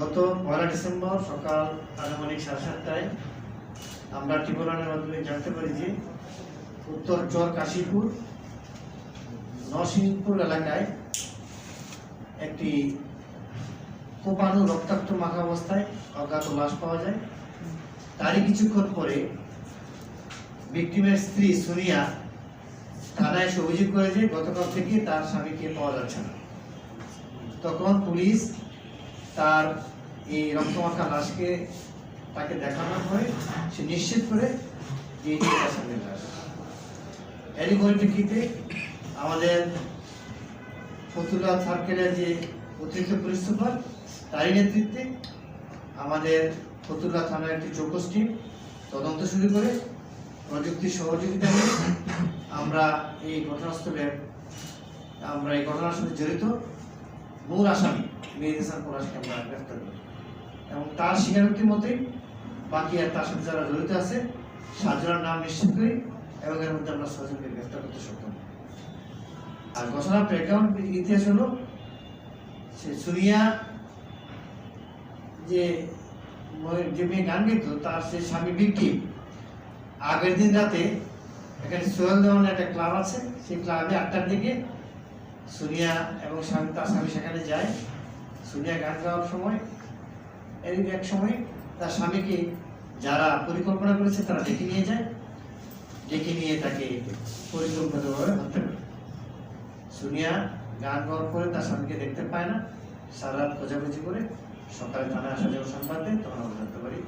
গত পয়লা ডিসেম্বর সকাল আনুমানিক সাড়ে সাতটায় আমরা টিপলানের মাধ্যমে জানতে পারি যে উত্তর চর কাশীপুর, নরসিংহপুর এলাকায় একটি কোপানো রক্তাক্ত মাখা অবস্থায় অজ্ঞাত লাশ পাওয়া যায়। তারই কিছুক্ষণ পরে ভিকটিমের স্ত্রী সোনিয়া থানায় এসে অভিযোগ করে যে গতকাল থেকে তার স্বামীকে পাওয়া যাচ্ছে না। তখন পুলিশ তার এই রক্তমাখা লাশকে তাকে দেখানো হয়, সে নিশ্চিত করে যে এরই পরিপ্রেক্ষিতে আমাদের ফতুল্লা সার্কেলের যে অতিরিক্ত পুলিশ সুপার, তারই নেতৃত্বে আমাদের ফতুল্লা থানার একটি চৌকস টিম তদন্ত শুরু করে প্রযুক্তির সহযোগিতা নিয়ে আমরা এই ঘটনাস্থলে, আমরা এই ঘটনার সাথে জড়িত। মূল আসামি, মেহেদি হাসান পলাশকে আমরা গ্রেফতার করি। এবং তার স্বীকারোক্তির মতোই বাকি আর তার সাথে যারা জড়িত আছে, সাতজনের নাম নিশ্চিত করি এবং এর মধ্যে আমরা ছজনকে গ্রেফতার করতে সক্ষম। আর ঘটনার ব্যাকগ্রাউন্ড ইতিহাস হলো, সে সুরিয়া যে যে মেয়ে গান গেত তার সে স্বামী বিক্রি আগের দিন রাতে এখানে সোহেল দেওয়ানের একটা ক্লাব আছে, সেই ক্লাবে আটটার দিকে সুনিয়া এবং স্বামী তার স্বামী সেখানে যায়। সুনিয়া গান গাওয়ার সময় এর এক সময় তার স্বামীকে যারা পরিকল্পনা করেছে তারা ডেকে নিয়ে যায়। ডেকে নিয়ে তাকে পরিকল্পিতভাবে হত্যা করে। সুনিয়া গান গাওয়ার পরে তার স্বামীকে দেখতে পায় না। সারা রাত খোঁজাখুঁজি করে সকালে থানায় আসা যাওয়ার সংবাদ দেয়, তখন আমরা জানতে পারি